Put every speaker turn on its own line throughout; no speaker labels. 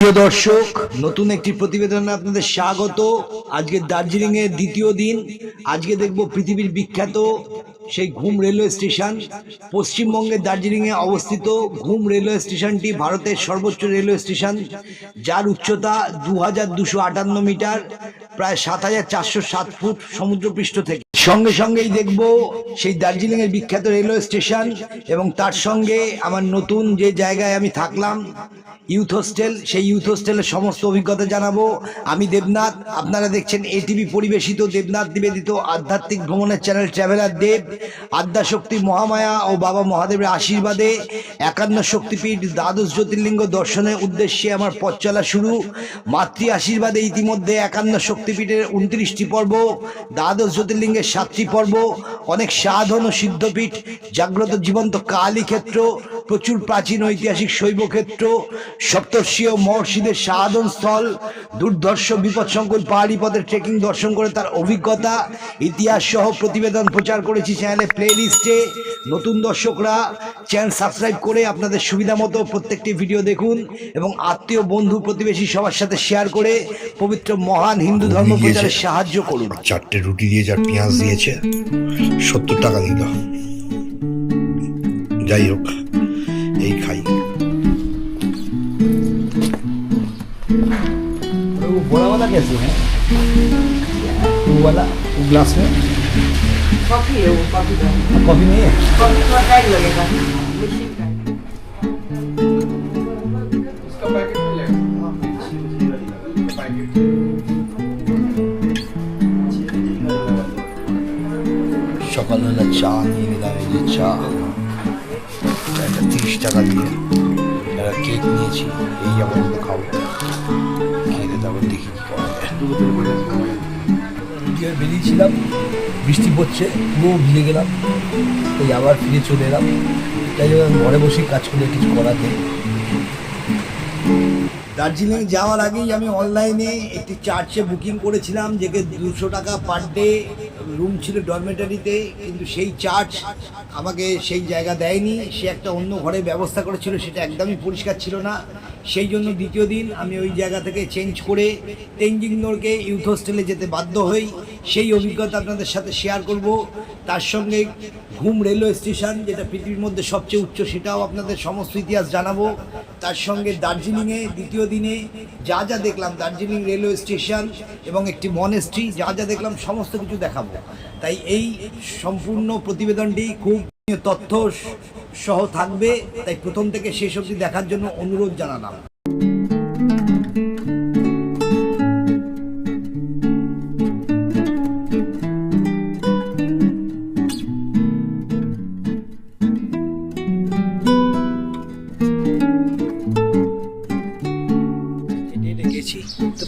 দর্শক, নতুন একটি প্রতিবেদনে আপনাদের স্বাগত। আজকে দার্জিলিং এর দ্বিতীয় দিন। আজকে দেখব পৃথিবীর বিখ্যাত সেই ঘুম রেলওয়ে স্টেশন পশ্চিমবঙ্গের দার্জিলিংয়ে অবস্থিত ঘুম রেলওয়ে স্টেশনটি ভারতের সর্বোচ্চ রেলওয়ে স্টেশন, যার উচ্চতা দু হাজার দুশো আটান্ন মিটার, প্রায় সাত হাজার চারশো সাত ফুট সমুদ্রপৃষ্ঠ থেকে। সঙ্গে সঙ্গেই দেখব সেই দার্জিলিংয়ের বিখ্যাত রেলওয়ে স্টেশন এবং তার সঙ্গে আমার নতুন যে জায়গায় আমি থাকলাম, ইউথ হোস্টেল, সেই ইউথ হোস্টেলের সমস্ত অভিজ্ঞতা জানাব। আমি দেবনাথ, আপনারা দেখছেন এটিভি পরিবেশিত দেবনাথ নিবেদিত আধ্যাত্মিক ভ্রমণের চ্যানেল ট্রাভেলার দেব। আদ্যাশক্তি মহামায়া ও বাবা মহাদেবের আশীর্বাদে একান্ন শক্তিপীঠ দ্বাদশ জ্যোতির্লিঙ্গ দর্শনের উদ্দেশ্যে আমার পথ চলা শুরু। মাতৃ আশীর্বাদে ইতিমধ্যে একান্ন শক্তিপীঠের উনত্রিশটি পর্ব, দ্বাদশ জ্যোতির্লিঙ্গের সাতটি পর্ব, অনেক সাধন ও সিদ্ধপীঠ, জাগ্রত জীবন্ত কালী ক্ষেত্র প্রচুর প্রাচীন ঐতিহাসিক শৈব ক্ষেত্র সপ্তর্ষীয় মহর্ষিদের সাধন স্থল দুর্ধর্ষ বিপদসংকুল পাহাড়ি পথের ট্রেকিং দর্শন করে তার অভিজ্ঞতা ইতিহাস সহ প্রতিবেদন প্রচার করেছি চ্যানেলে প্লে লিস্টে নতুন দর্শকরা চ্যানেল সাবস্ক্রাইব করে আপনাদের সুবিধা মতো প্রত্যেকটি ভিডিও দেখুন এবং আত্মীয় বন্ধু প্রতিবেশী সবার সাথে শেয়ার করে পবিত্র মহান হিন্দু ধর্ম প্রচারে সাহায্য করুন।
চারটে রুটি দিয়ে যার পেঁয়াজ দিয়েছে। সত্তর টাকা দিল। যাই হোক। এই খাই
वो बड़ा वाला कैसे है वो वाला वो ग्लास में
कॉफी है वो कॉफी का
कॉफी नहीं है
कॉफी थोड़ा टाइम लगेगा मशीन का
সকালবেলা চা নিয়ে নিলাম এই যে চা তিরিশ টাকা দিয়ে একটা কেক নিয়েছি, এই আপাতত খাব। খেয়ে তারপর দেখি কি করা যায়।
বেরিয়েছিলাম, বৃষ্টি পড়ছে, পুরো ভিজে গেলাম, তাই আবার ফিরে চলে এলাম। তাই জন্য ঘরে বসেই কাজ করে কিছু করার নেই। দার্জিলিং যাওয়ার আগেই আমি অনলাইনে একটি চার্চে বুকিং করেছিলাম যেকে দুশো টাকা পার ডে রুম ছিল ডরমেটারিতে কিন্তু সেই চার্জ আমাকে সেই জায়গা দেয়নি। সে একটা অন্য ঘরে ব্যবস্থা করেছিল, সেটা একদমই পরিষ্কার ছিল না। সেই জন্য দ্বিতীয় দিন আমি ওই জায়গা থেকে চেঞ্জ করে তেঞ্জিং নোরকে ইউথ হোস্টেলে যেতে বাধ্য হই। সেই অভিজ্ঞতা আপনাদের সাথে শেয়ার করব। তার সঙ্গে ঘুম রেলওয়ে স্টেশন যেটা পৃথিবীর মধ্যে সবচেয়ে উচ্চ, সেটাও আপনাদের সমস্ত ইতিহাস জানাব। তার সঙ্গে দার্জিলিংয়ে দ্বিতীয় দিনে যা যা দেখলাম, দার্জিলিং রেলওয়ে স্টেশন এবং একটি মনেস্ট্রি যা যা দেখলাম, সমস্ত কিছু দেখাবো। তাই এই সম্পূর্ণ প্রতিবেদনটি খুব তথ্য সহ থাকবে তাই প্রথম থেকে শেষ অবধি দেখার জন্য অনুরোধ জানালাম।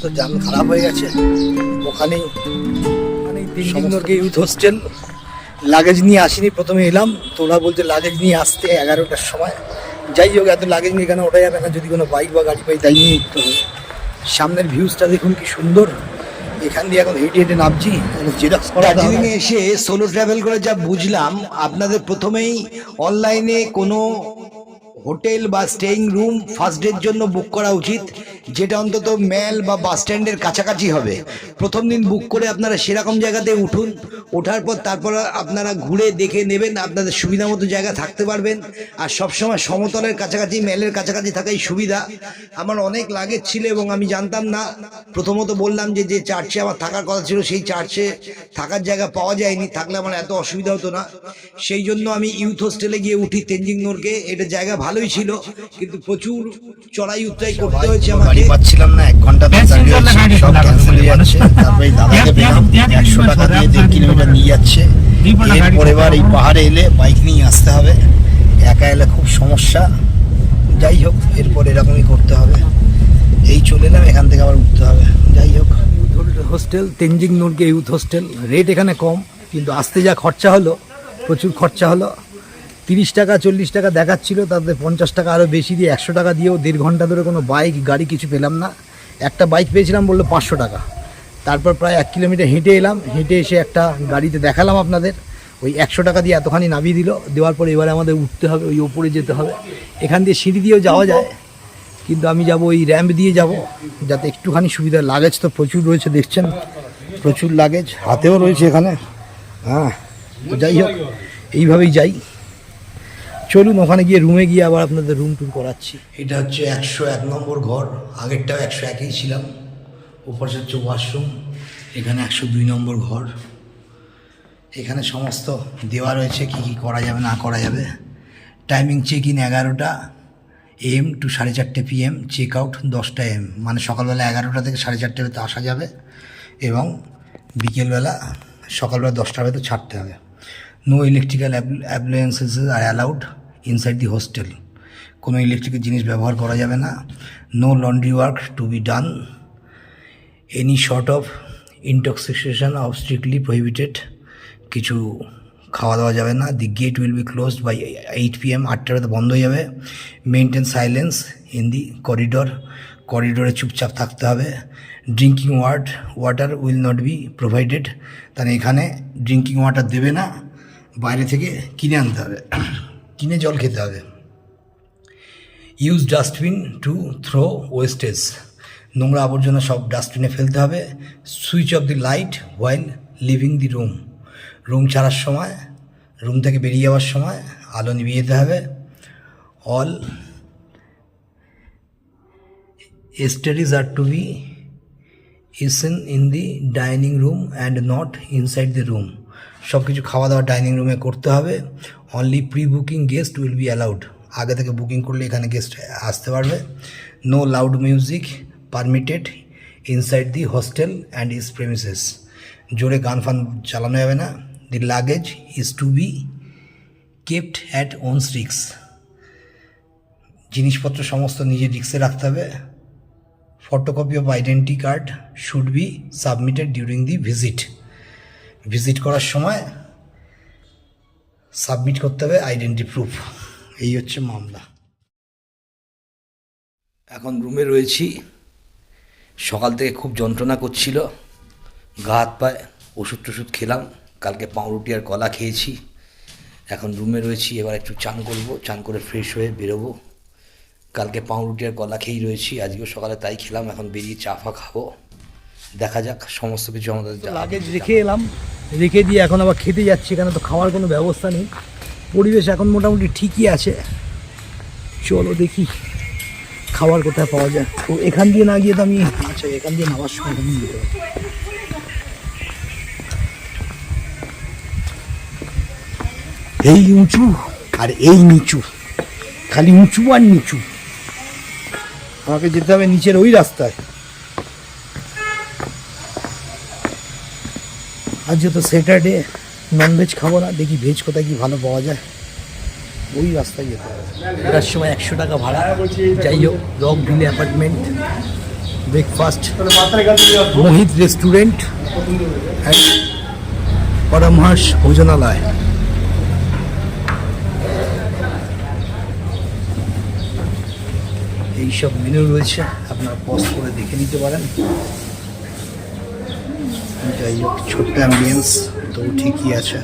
তো খারাপ হয়ে গেছে। ওখানেই ওখানেই তিনদিনকে ইউথ হোস্টেল লাগেজ নিয়ে আসিনি প্রথমে এলাম। তো ওরা বলছে লাগেজ নিয়ে আসতে এগারোটার সময়। যাই হোক এত লাগেজ নিয়ে এখানে ওঠা যাবে না? যদি কোনো বাইক বা গাড়ি পাই তাই নিয়ে উঠতে হবে। সামনের ভিউজটা দেখুন কি সুন্দর। এখান দিয়ে এখন হেঁটে হেঁটে নামছি। জেরক্স করা দার্জিলিংয়ে এসে সোলো ট্রাভেল করে যা বুঝলাম আপনাদের প্রথমেই অনলাইনে কোনো হোটেল বা স্টেইং রুম ফার্স্ট ডের জন্য বুক করা উচিত। যেটা অন্তত মেল বা বাস স্ট্যান্ডের কাছাকাছি হবে। প্রথম দিন বুক করে আপনারা সেরকম জায়গাতে উঠুন। ওঠার পর তারপর আপনারা ঘুরে দেখে নেবেন, আপনাদের সুবিধা মতো জায়গা থাকতে পারবেন। আর সবসময় সমতলের কাছাকাছি, মেলের কাছাকাছি থাকাই সুবিধা। আমার অনেক লাগেজ ছিল এবং আমি জানতাম না। প্রথমত বললাম যে যে চার্চে আমার থাকার কথা ছিল, সেই চার্চে থাকার জায়গা পাওয়া যায়নি। থাকলে আমার এত অসুবিধা হতো না। সেই জন্য আমি ইউথ হোস্টেলে গিয়ে উঠি তেঞ্জিং নোরকে এটা জায়গা ভালোই ছিল, কিন্তু প্রচুর চড়াই উত্তরাই করতে হয়েছে আমাকে।
গাড়ি পাচ্ছিলাম না এক ঘণ্টা সব ক্যান্সেল হয়ে যাচ্ছে তারপরে এই দাদাকে পেলাম একশো টাকা দিয়ে দেড় কিলোমিটার নিয়ে যাচ্ছে। এরপরে এবার এই পাহাড়ে এলে বাইক নিয়ে আসতে হবে একা এলে খুব সমস্যা। যাই হোক এরপর এরকমই করতে হবে। এই চলে এলাম এখান থেকে আবার উঠতে হবে। যাই হোক।
Hostel Tenzing Norgay youth hostel rate এখানে কম কিন্তু আসতে যা খরচা হলো প্রচুর খরচা হলো। তিরিশ টাকা, চল্লিশ টাকা দেখাচ্ছিল, তাতে পঞ্চাশ টাকা আরও বেশি দিয়ে একশো টাকা দিয়েও দেড় ঘণ্টা ধরে কোনো বাইক, গাড়ি কিছু পেলাম না। একটা বাইক পেয়েছিলাম, বলল পাঁচশো টাকা। তারপর প্রায় এক কিলোমিটার হেঁটে এলাম, হেঁটে এসে একটা গাড়িতে দেখালাম আপনাদের। ওই একশো টাকা দিয়ে এতখানি নামিয়ে দিল, দেওয়ার পরে এবারে আমাদের উঠতে হবে, ওই ওপরে যেতে হবে। এখান দিয়ে সিঁড়ি দিয়েও যাওয়া যায়,
কিন্তু আমি যাব ওই র্যাম্প দিয়ে যাব, যাতে একটুখানি সুবিধা লাগেজ তো প্রচুর রয়েছে, দেখছেন? প্রচুর লাগেজ হাতেও রয়েছে এখানে। হ্যাঁ যাই হোক, এইভাবেই যাই। চলুন, ওখানে গিয়ে রুমে গিয়ে আবার আপনাদের রুম টুর করাচ্ছি। এটা হচ্ছে একশো এক নম্বর ঘর, আগেরটাও একশো একই ছিলাম। ওপাশে হচ্ছে ওয়াশরুম এখানে একশো দুই নম্বর ঘর। এখানে সমস্ত দেওয়া রয়েছে, কি কি করা যাবে, না করা যাবে। টাইমিং চেক ইন এগারোটা এম টু সাড়ে চারটে পিএম চেক আউট দশটা এম মানে সকালবেলা এগারোটা থেকে সাড়ে চারটে ভেতরে আসা যাবে এবং বিকেলবেলা সকালবেলা দশটার ভেতরে ছাড়তে হবে। No electrical appliances are allowed inside the hostel কোনো ইলেকট্রিকের জিনিস ব্যবহার করা যাবে না। No laundry work to be done any sort of intoxication of strictly prohibited কিছু খাওয়া দাওয়া যাবে না। The gate will be closed by eight P M মধ্যে বন্ধ হয়ে যাবে। Maintain silence in the corridor করিডোরে চুপচাপ থাকতে হবে। Drinking what water will not be provided তাহলে এখানে ড্রিঙ্কিং ওয়াটার দেবে না। বাইরে থেকে কিনে আনতে হবে। কিনে জল খেতে হবে। Use dustbin to throw wastage নোংরা আবর্জনা সব ডাস্টবিনে ফেলতে হবে। Switch off the light while leaving the room room ছাড়ার সময় রুম থেকে বেরিয়ে যাওয়ার সময় আলো নিভিয়ে যেতে হবে। All studies are to be eaten in the dining room and not inside the room সব কিছু খাওয়া দাওয়া ডাইনিং রুমে করতে হবে। Only pre booking guest will be allowed আগে থেকে বুকিং করলে এখানে গেস্ট আসতে পারবে। No loud music permitted inside the hostel and its premises জোরে গান ফান চালানো যাবে না। The luggage is to be kept at one's রিক্স জিনিসপত্র সমস্ত নিজের রিক্সে রাখতে হবে। Photocopy of identity card should be submitted during the visit visit করার সময় সাবমিট করতে হবে আইডেন্টি প্রুফ। এই হচ্ছে মামলা। এখন রুমে রয়েছি। সকাল থেকে খুব যন্ত্রণা করছিল। গা হাত পায়ে ওষুধ টষুধ খেলাম। কালকে পাউরুটি আর কলা খেয়েছি। এখন রুমে রয়েছি। এবার একটু চান করব। চান করে ফ্রেশ হয়ে বেরোবো। কালকে পাউরুটি আর কলা খেয়েই রয়েছি। আজকেও সকালে তাই খেলাম। এখন বেরিয়ে চা ফা খাব। দেখা যাক সমস্ত কিছু আমাদের লাগেজ রেখে এলাম রেখে দিয়ে এখন আবার খেতে যাচ্ছি এখানে তো খাওয়ার কোনো ব্যবস্থা নেই। পরিবেশ এখন মোটামুটি ঠিকই আছে। চলো দেখি খাবার কোথায় পাওয়া যায়। তো এখান দিয়ে না গিয়ে তো আমি আচ্ছা এখান দিয়ে নামার সময় এখান দিয়ে এই উঁচু আর এই নিচু খালি উঁচু আর নিচু। আমাকে যেতে হবে নিচের ওই রাস্তায়। আজ যেহেতু স্যাটারডে ননভেজ খাব না, দেখি ভেজ কোথায় কি ভালো পাওয়া যায়। ওই রাস্তায় যেতে হবে। এটার সময় একশো টাকা ভাড়া। যাই হোক, Rockville apartment breakfast Mohit restaurant and Paramharsha Bhojanalaya. এইসব মেনু রয়েছে, আপনারা পজ করে দেখে নিতে পারেন। যাই হোক, ছোট্ট অ্যাম্বিয়েন্স তো ঠিকই আছে।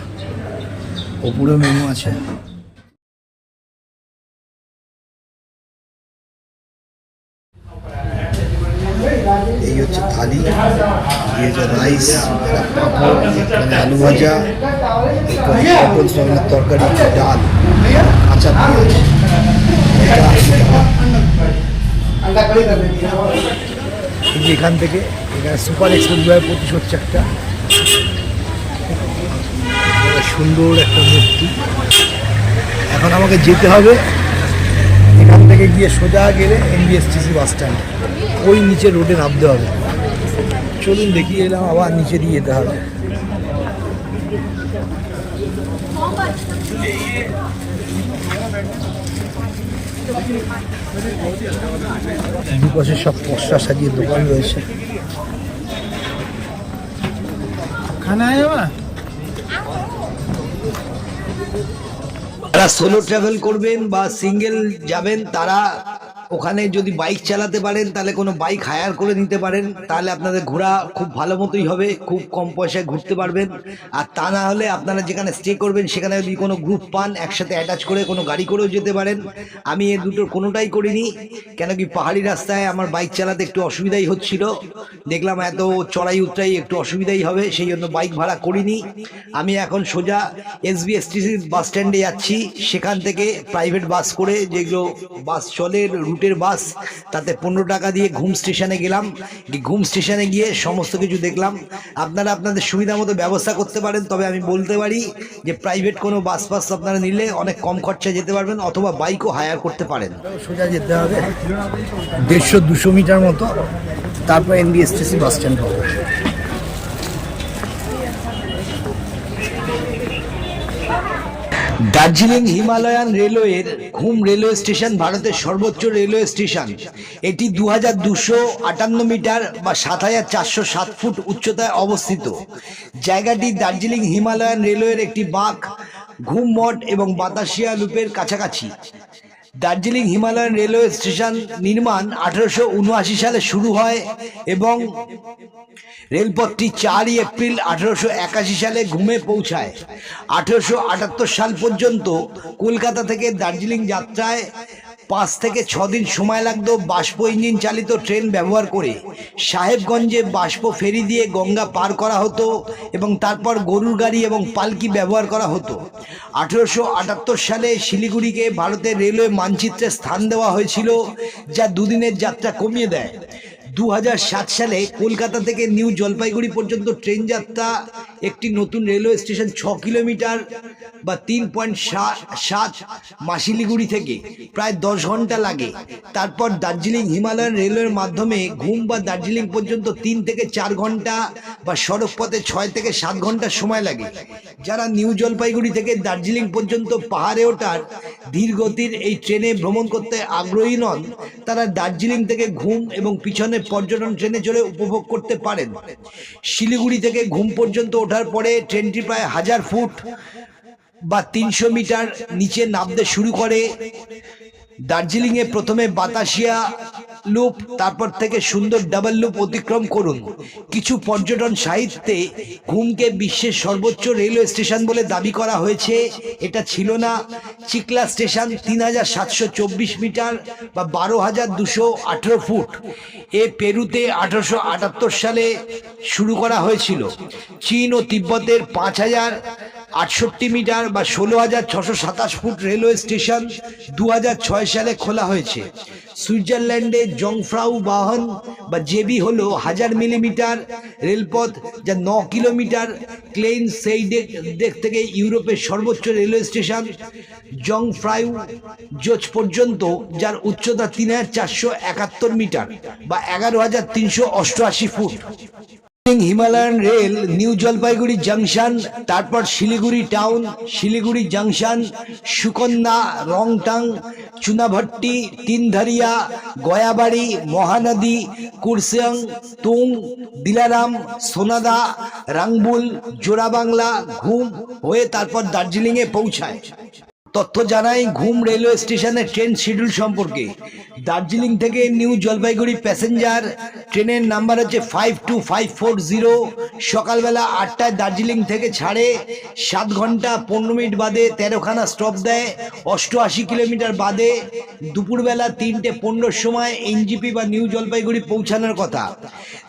ওপরেও মেনু আছে। এই হচ্ছে থালি দিয়েছে রাইস এখানে আলু ভাজা পটল সয়াবিনের তরকারি, ডাল কাঁচা পেঁয়াজ যে এখান থেকে এখানে সুপার এক্সপ্রেস বয় পঁচিশ হচ্ছে একটা। সুন্দর একটা মূর্তি। এখন আমাকে যেতে হবে। এখান থেকে গিয়ে সোজা গেলে এনবিএসটিসি বাস স্ট্যান্ড ওই নিচে রোডে নামতে হবে। চলুন দেখি, এলাম আবার নিচে দিয়ে যেতে হবে। দুপাশে সব পশা সাজিয়ে দোকান রয়েছে।
যারা সোলো ট্রাভেল করবেন বা সিঙ্গেল যাবেন তারা ওখানে যদি বাইক চালাতে পারেন, তাহলে কোনো বাইক হায়ার করে নিতে পারেন, তাহলে আপনাদের ঘোরা খুব ভালো মতোই হবে, খুব কম পয়সায় ঘুরতে পারবেন। আর তা না হলে আপনারা যেখানে স্টে করবেন, সেখানে যদি কোনো গ্রুপ পান, একসাথে অ্যাটাচ করে কোনো গাড়ি করেও যেতে পারেন। আমি এ দুটোর কোনোটাই করিনি, কেন কি পাহাড়ি রাস্তায় আমার বাইক চালাতে একটু অসুবিধাই হচ্ছিল। দেখলাম এত চড়াই উতরাই একটু অসুবিধাই হবে, সেই জন্য বাইক ভাড়া করিনি। আমি এখন সোজা এসবিএসটিসির বাস স্ট্যান্ডে যাচ্ছি, সেখান থেকে প্রাইভেট বাস করে যেগুলো বাস চলে রুটের বাস, তাতে পনেরো টাকা দিয়ে ঘুম স্টেশনে গেলাম। ঘুম স্টেশনে গিয়ে সমস্ত কিছু দেখলাম। আপনারা আপনাদের সুবিধা মতো ব্যবস্থা করতে পারেন, তবে আমি বলতে পারি যে প্রাইভেট কোনো বাস ফাস আপনারা নিলে অনেক কম খরচায় যেতে পারবেন, অথবা বাইকও হায়ার করতে পারেন।
সোজা যেতে হবে। দেড়শো দুশো মিটার মতো, তারপর NBSTC bus stand
Darjeeling Himalayan রেলওয়ের ঘুম রেলওয়ে স্টেশন ভারতের সর্বোচ্চ রেলওয়ে স্টেশন। এটি দু হাজার দুশো আটান্ন মিটার বা সাত হাজার চারশো সাত ফুট উচ্চতায় অবস্থিত। জায়গাটি দার্জিলিং হিমালয়ান রেলওয়ের একটি বাঁক, ঘুম মঠ এবং বাতাসিয়া লুপের কাছাকাছি। দার্জিলিং হিমালয়ান রেলওয়ে স্টেশন নির্মাণ আঠারোশো উনআশি সালে শুরু হয় এবং রেলপথটি চারই এপ্রিল আঠারোশো একাশি সালে ঘুমে পৌঁছায়। আঠারোশো আটাত্তর সাল পর্যন্ত কলকাতা থেকে দার্জিলিং যাত্রায় পাঁচ থেকে ছ দিন সময় লাগত বাষ্প ইঞ্জিন চালিত ট্রেন ব্যবহার করে। সাহেবগঞ্জে বাষ্প ফেরি দিয়ে গঙ্গা পার করা হতো এবং তারপর গরুর গাড়ি এবং পালকি ব্যবহার করা হতো। আঠেরোশো আটাত্তর সালে শিলিগুড়িকে ভারতের রেলওয়ে মানচিত্রে স্থান দেওয়া হয়েছিল, যা দুদিনের যাত্রা কমিয়ে দেয়। দু সালে কলকাতা থেকে নিউ জলপাইগুড়ি পর্যন্ত ট্রেন যাত্রা, একটি নতুন রেলওয়ে স্টেশন ছ কিলোমিটার বা তিন পয়েন্ট সাত মাসিলিগুড়ি থেকে, প্রায় দশ ঘণ্টা লাগে। তারপর দার্জিলিং হিমালয়ান রেলওয়ের মাধ্যমে ঘুম বা দার্জিলিং পর্যন্ত তিন থেকে চার ঘণ্টা বা সড়ক পথে ছয় থেকে সাত ঘণ্টা সময় লাগে। যারা নিউ জলপাইগুড়ি থেকে দার্জিলিং পর্যন্ত পাহাড়ে ওঠার ধীর গতির এই ট্রেনে ভ্রমণ করতে আগ্রহী নন, তারা দার্জিলিং থেকে ঘুম এবং পিছনে পর্যটন ট্রেনে চড়ে উপভোগ করতে পারেন। শিলিগুড়ি থেকে ঘুম পর্যন্ত ওঠার পরে ট্রেনটি প্রায় হাজার ফুট বা তিনশো মিটার নিচে নামতে শুরু করে। দার্জিলিংয়ে প্রথমে বাতাসিয়া লুপ, তারপর থেকে সুন্দর ডাবল লুপ অতিক্রম করুন। কিছু পর্যটন সাহিত্যে ঘুমকে বিশ্বের সর্বোচ্চ রেলওয়ে স্টেশন বলে দাবি করা হয়েছে। এটা ছিল না। চিকলা স্টেশন তিন হাজার সাতশো চব্বিশ মিটার বা বারো হাজার দুশো আঠেরো ফুট। এ পেরুতে আঠারোশো আটাত্তর সালে শুরু করা হয়েছিল। চীন ও তিব্বতের পাঁচ হাজার আটষট্টি মিটার বা ষোলো হাজার ছশো সাতাশ ফুট রেলওয়ে স্টেশন, দু হাজার ছয় সালে খোলা হয়েছে। সুইজারল্যান্ডে জংফ্রাউ বাহন বা জেবি হলো হাজার মিলিমিটার রেলপথ যা ন কিলোমিটার ক্লেইন সেই ডেক থেকে ইউরোপের সর্বোচ্চ রেলওয়ে স্টেশন। জংফ্রাউ জোচ পর্যন্ত, যার উচ্চতা তিন হাজার চারশো একাত্তর মিটার বা এগারো হাজার তিনশো অষ্টআশি foot. Himalayan rail new Jalpaiguri junction তারপর শিলিগুড়ি টাউন শিলিগুড়ি জাংশন সুকন্যা রংটাং চুনাভট্টি, তিনধারিয়া, গয়াবাড়ি, মহানদী, কুরসিয়াং, তুং, দিলারাম, সোনাদা, রাংবুল, জোড়াবাংলা, ঘুম হয়ে তারপর দার্জিলিংয়ে পৌঁছায়। তথ্য জানাই ঘুম রেলওয়ে স্টেশনের ট্রেন শিডিউল সম্পর্কে। দার্জিলিং থেকে নিউ জলপাইগুড়ি প্যাসেঞ্জার, ট্রেনের নাম্বার হচ্ছে five two five four zero সকালবেলা আটটায় দার্জিলিং থেকে ছাড়ে, সাত ঘণ্টা পনেরো মিনিট বাদে তেরোখানা স্টপ দেয়, অষ্টআশি কিলোমিটার বাদে দুপুরবেলা তিনটে পনেরোর সময় এনজিপি বা নিউ জলপাইগুড়ি পৌঁছানোর কথা।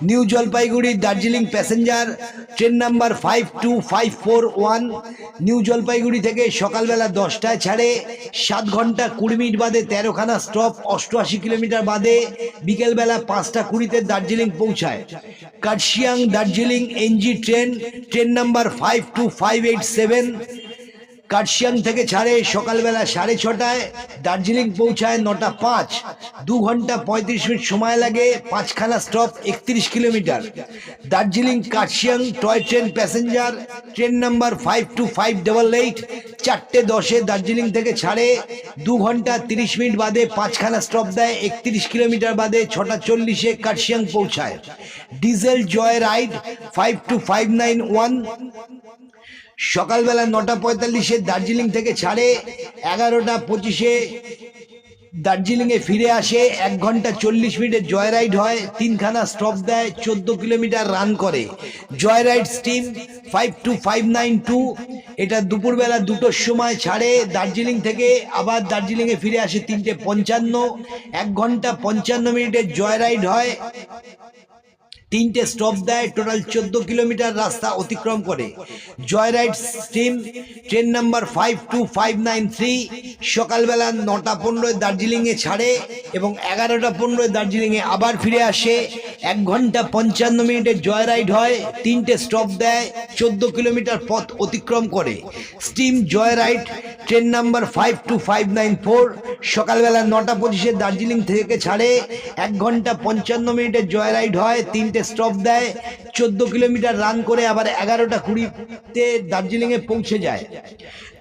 New Jalpaiguri Darjeeling passenger, train number five two five four one New Jalpaiguri থেকে সকালবেলা দশটায় ছাড়ে সাত ঘণ্টা কুড়ি মিনিট বাদে তেরোখানা স্টপ অষ্টআশি কিলোমিটার বাদে বিকেলবেলা পাঁচটা কুড়িতে দার্জিলিং পৌঁছায়। Kurseong Darjeeling NG train train number five two five eight seven Kurseong থেকে ছাড়ে সকালবেলা সাড়ে ছটায়, দার্জিলিং পৌঁছায় নটা পাঁচ। দু ঘণ্টা পঁয়ত্রিশ মিনিট সময় লাগে, পাঁচখানা স্টপ একত্রিশ kilometre. Darjeeling Kurseong toy train passenger, train number five two five double eight চারটে দশে দার্জিলিং থেকে ছাড়ে, দু ঘণ্টা তিরিশ মিনিট বাদে পাঁচখানা স্টপ দেয়, একত্রিশ কিলোমিটার বাদে ছটা চল্লিশে কার্শিয়াং পৌঁছায়। Diesel joy ride five two five nine one সকালবেলা নটা পঁয়তাল্লিশে দার্জিলিং থেকে ছাড়ে এগারোটা পঁচিশে দার্জিলিং এ ফিরে আসে, এক ঘণ্টা চল্লিশ মিনিটে জয় রাইড হয়, তিনখানা স্টপ দেয়, চোদ্দ কিলোমিটার রান করে। Joy ride steam five two five nine two এটা দুপুরবেলা দুটোর সময় ছাড়ে, দার্জিলিং থেকে আবার দার্জিলিং এ ফিরে আসে তিনটে পঞ্চান্ন, এক ঘণ্টা পঞ্চান্ন মিনিটের জয় রাইড হয়। তিনটে স্টপ দেয় টোটাল চোদ্দ কিলোমিটার রাস্তা অতিক্রম করে। Joy ride steam train number five two five nine three সকালবেলা নটা পনেরোয় দার্জিলিংয়ে ছাড়ে এবং এগারোটা পনেরোয় দার্জিলিংয়ে আবার ফিরে আসে। এক ঘণ্টা পঞ্চান্ন মিনিটের জয় রাইড হয়, তিনটে স্টপ দেয়, চোদ্দ কিলোমিটার পথ অতিক্রম করে। Steam joy ride train number five two five nine four সকালবেলা নটা পঁচিশে দার্জিলিং থেকে ছাড়ে। এক ঘণ্টা পঞ্চান্ন মিনিটের জয় রাইড হয়, তিনটে স্টপ দেয়, চোদ্দ কিলোমিটার রান করে আবার এগারোটা কুড়িতে দার্জিলিংয়ে পৌঁছে যায়।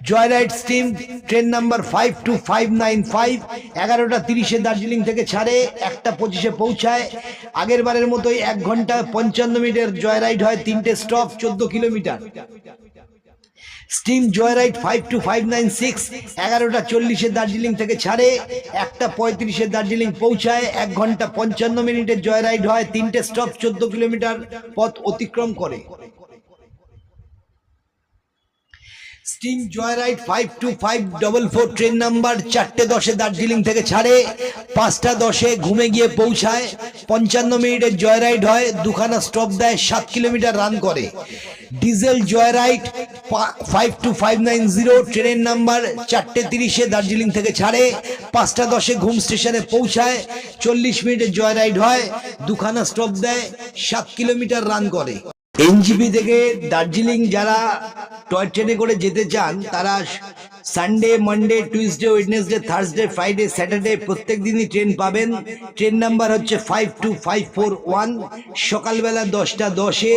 Joy ride steam train number five two five nine five এগারোটা তিরিশে দার্জিলিং থেকে ছাড়ে, একটা পঁচিশে পৌঁছায়। আগের বারের মতোই এক ঘণ্টা পঞ্চান্ন মিনিটের জয় রাইড হয়, তিনটে স্টপ চোদ্দ kilometre. Steam joy ride five two five nine six এগারোটা চল্লিশে দার্জিলিং থেকে ছাড়ে, একটা পঁয়ত্রিশে দার্জিলিং পৌঁছায়, এক ঘণ্টা পঞ্চান্ন মিনিটের জয় রাইড হয়, তিনটে স্টপ চোদ্দ কিলোমিটার পথ অতিক্রম করে। Steam joy ride five two five double four train number চারটে দশে দার্জিলিং থেকে ছাড়ে, পাঁচটা দশে ঘুমে গিয়ে পৌঁছায়, পঞ্চান্ন মিনিটের জয় রাইড হয়, দুখানা স্টপ দেয়, সাত কিলোমিটার রান করে। Diesel joy ride five two five nine zero ট্রেনের নাম্বার চারটে তিরিশে দার্জিলিং থেকে ছাড়ে, পাঁচটা দশে ঘুম স্টেশনে পৌঁছায়, চল্লিশ মিনিটের জয় রাইড হয়, দুখানা স্টপ দেয়, সাত কিলোমিটার রান করে। এনজিপি থেকে দার্জিলিং যারা টয় ট্রেনে করে যেতে চান, তারা Sunday Monday Tuesday Wednesday Thursday Friday Saturday প্রত্যেক দিনই ট্রেন পাবেন। ট্রেন নাম্বার হচ্ছে five two five four one সকালবেলা দশটা দশে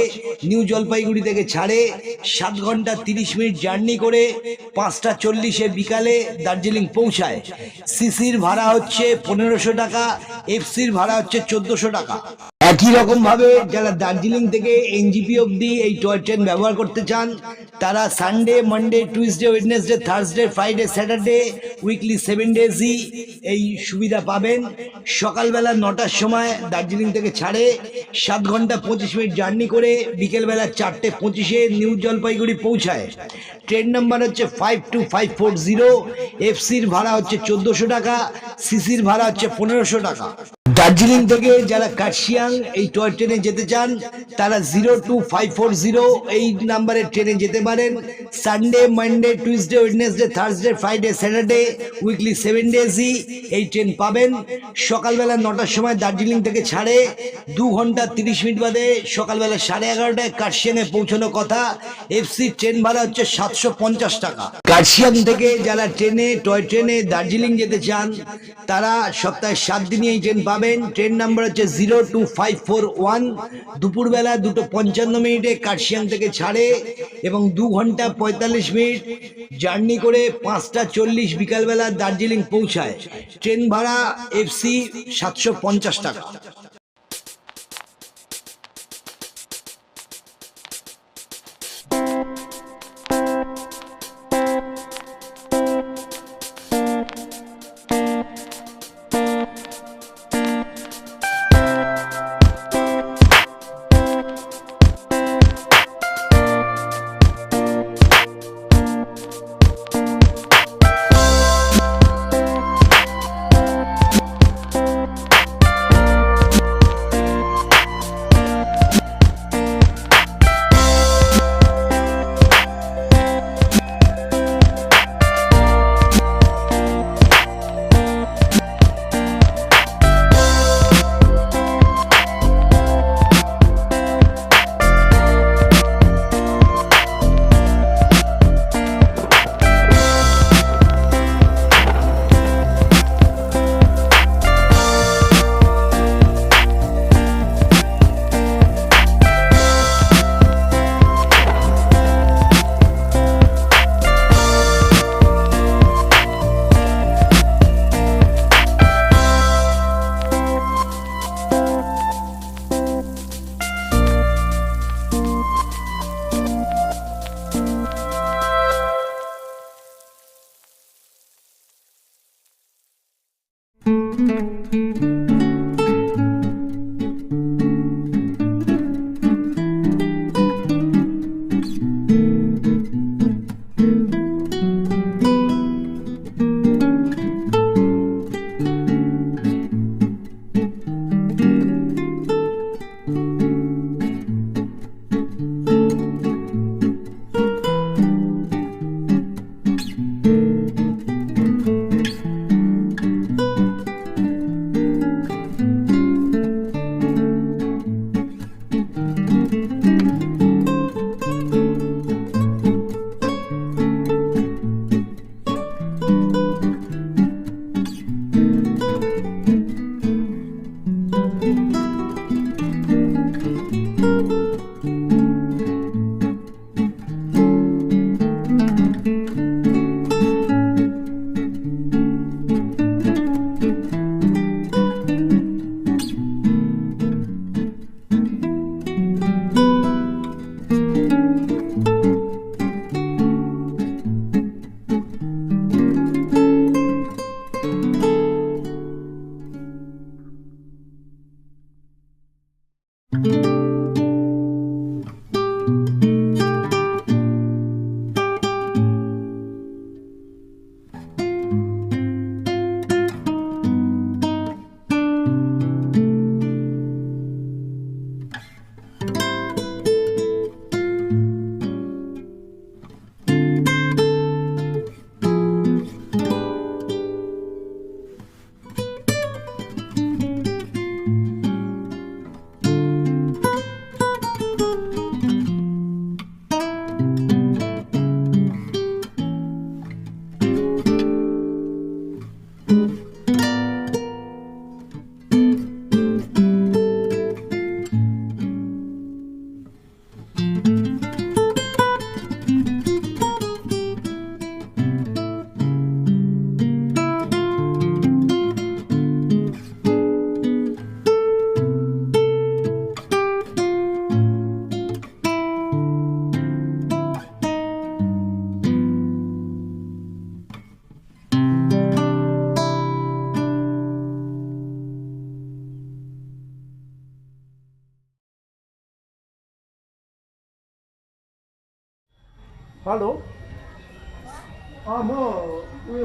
নিউ জলপাইগুড়ি থেকে ছাড়ে সাত ঘণ্টা তিরিশ মিনিট জার্নি করে পাঁচটা চল্লিশে বিকালে দার্জিলিং পৌঁছায়। সিসির ভাড়া হচ্ছে পনেরোশো টাকা এফসির ভাড়া হচ্ছে চোদ্দোশো টাকা। একই রকম ভাবে যারা দার্জিলিং থেকে এনজিপি অবধি এই টয় ট্রেন ব্যবহার করতে চান, তারা Sunday Monday Tuesday Wednesday Thursday Friday Saturday weekly seven ডেজই এই সুবিধা পাবেন। সকালবেলা নটার সময় দার্জিলিং থেকে ছাড়ে, সাত ঘণ্টা পঁচিশ মিনিট জার্নি করে বিকেলবেলা চারটে পঁচিশে নিউ জলপাইগুড়ি পৌঁছায়। ট্রেন নাম্বার হচ্ছে five two five four zero এফসির ভাড়া হচ্ছে চোদ্দোশো টাকা সিসির ভাড়া হচ্ছে পনেরোশো টাকা। দার্জিলিং থেকে যারা কার্শিয়াং এই টয় ট্রেনে যেতে চান, তারা zero two five four zero এই নাম্বারের ট্রেনে যেতে পারেন। Sunday Monday Tuesday Wednesday Thursday Friday Saturday weekly seven ডেজই এই ট্রেন পাবেন। সকালবেলা নটার সময় দার্জিলিং থেকে ছাড়ে, দু ঘণ্টা তিরিশ মিনিট বাদে সকালবেলা সাড়ে এগারোটায় কার্শিয়াংয়ে পৌঁছানোর কথা। এফসি ট্রেন ভাড়া হচ্ছে সাতশো পঞ্চাশ টাকা। কার্শিয়াং থেকে যারা ট্রেনে, টয় ট্রেনে দার্জিলিং যেতে চান, তারা সপ্তাহে সাত দিনই এই ট্রেন পাবেন। ট্রেন নাম্বার হচ্ছে zero two five four one. দুপুরবেলা দুটো পঞ্চান্ন মিনিটে কার্শিয়াং থেকে ছাড়ে এবং দু ঘণ্টা পঁয়তাল্লিশ মিনিট জার্নি করে পাঁচটা চল্লিশ বিকালবেলা দার্জিলিং পৌঁছায়। ট্রেন ভাড়া এফসি সাতশো পঞ্চাশ টাকা।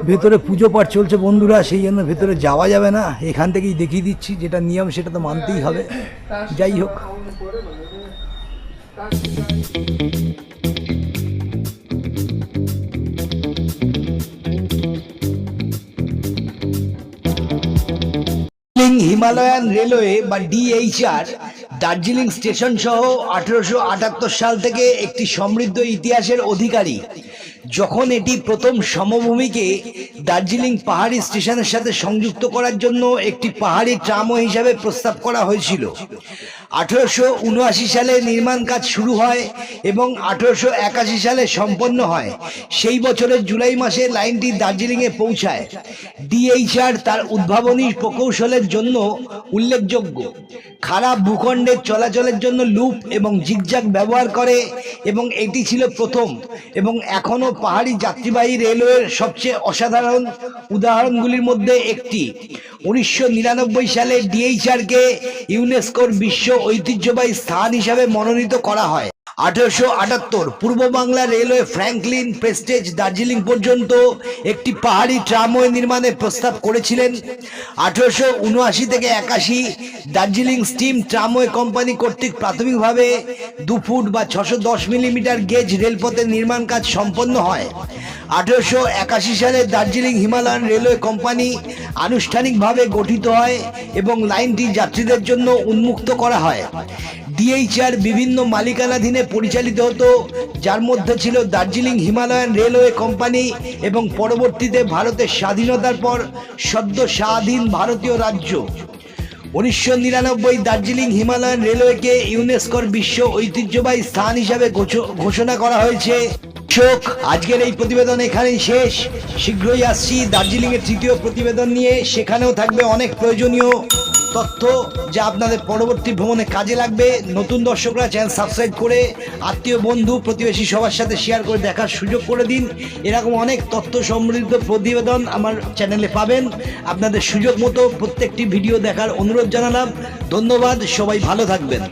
ভেতরে পুজো পাঠ চলছে বন্ধুরা সেই জন্য ভেতরে যাওয়া যাবে না। এখান থেকেই দেখিয়ে দিচ্ছি যেটা নিয়ম সেটা তো মানতেই হবে। যাই হোক। হিমালয়ান রেলওয়ে বা ডিএইচআর দার্জিলিং স্টেশন সহ আঠেরোশো আটাত্তর সাল থেকে একটি সমৃদ্ধ ইতিহাসের অধিকারী। যখন এটি প্রথম সমভূমিকে দার্জিলিং পাহাড়ি স্টেশনের সাথে সংযুক্ত করার জন্য একটি পাহাড়ি ট্রামও হিসাবে প্রস্তাব করা হয়েছিল। আঠেরোশো উনআশি সালে নির্মাণ কাজ শুরু হয় এবং আঠেরোশো একাশি সালে সম্পন্ন হয়। সেই বছরের জুলাই মাসে লাইনটি দার্জিলিংয়ে পৌঁছায়। ডিএইচআর তার উদ্ভাবনী প্রকৌশলের জন্য উল্লেখযোগ্য। খারাপ ভূখণ্ডের চলাচলের জন্য লুপ এবং জিগজাগ ব্যবহার করে এবং এটি ছিল প্রথম এবং এখনও পাহাড়ি যাত্রীবাহী রেলওয়ের সবচেয়ে অসাধারণ উদাহরণগুলির মধ্যে একটি। উনিশশো নিরানব্বই ডিএইচআর কে ইউনেস্কোর বিশ্ব ঐতিহ্যবাহী স্থান হিসাবে মনোনীত করা হয়। আঠারোশো আটাত্তর পূর্ব Bangla railway Franklin Prestage Darjeeling পর্যন্ত একটি পাহাড়ি ট্রামওয়ে নির্মাণের প্রস্তাব করেছিলেন। আঠারোশো উনআশি থেকে একাশি দার্জিলিং স্টিম ট্রামওয়ে কোম্পানি কর্তৃক প্রাথমিকভাবে দু ফুট বা ছশো দশ মিলিমিটার গেজ রেলপথের নির্মাণ কাজ সম্পন্ন হয়। আঠেরোশো একাশি সালে দার্জিলিং হিমালয়ান রেলওয়ে কোম্পানি আনুষ্ঠানিকভাবে গঠিত হয় এবং লাইনটি যাত্রীদের জন্য উন্মুক্ত করা হয়। ডিএইচআর বিভিন্ন মালিকানাধীনে পরিচালিত হতো, যার মধ্যে ছিল দার্জিলিং হিমালয়ান রেলওয়ে কোম্পানি এবং পরবর্তীতে ভারতের স্বাধীনতার পর সদ্য স্বাধীন ভারতীয় রাজ্য। উনিশশো নিরানব্বই দার্জিলিং হিমালয়ান রেলওয়েকে ইউনেস্কোর বিশ্ব ঐতিহ্যবাহী স্থান হিসাবে ঘোষণা করা হয়েছে। শোক, আজকের এই প্রতিবেদন এখানেই শেষ। শীঘ্রই আসছি দার্জিলিং এর তৃতীয় প্রতিবেদন নিয়ে। সেখানেও থাকবে অনেক প্রয়োজনীয় তথ্য যা আপনাদের পরবর্তী ভ্রমণে কাজে লাগবে। নতুন দর্শকরা চ্যানেল সাবস্ক্রাইব করে আত্মীয়, বন্ধু, প্রতিবেশী সবার সাথে শেয়ার করে দেখার সুযোগ করে দিন। এরকম অনেক তথ্য সমৃদ্ধ প্রতিবেদন আমার চ্যানেলে পাবেন। আপনাদের সুযোগ মতো প্রত্যেকটি ভিডিও দেখার অনুরোধ জানালাম। ধন্যবাদ, সবাই ভালো থাকবেন।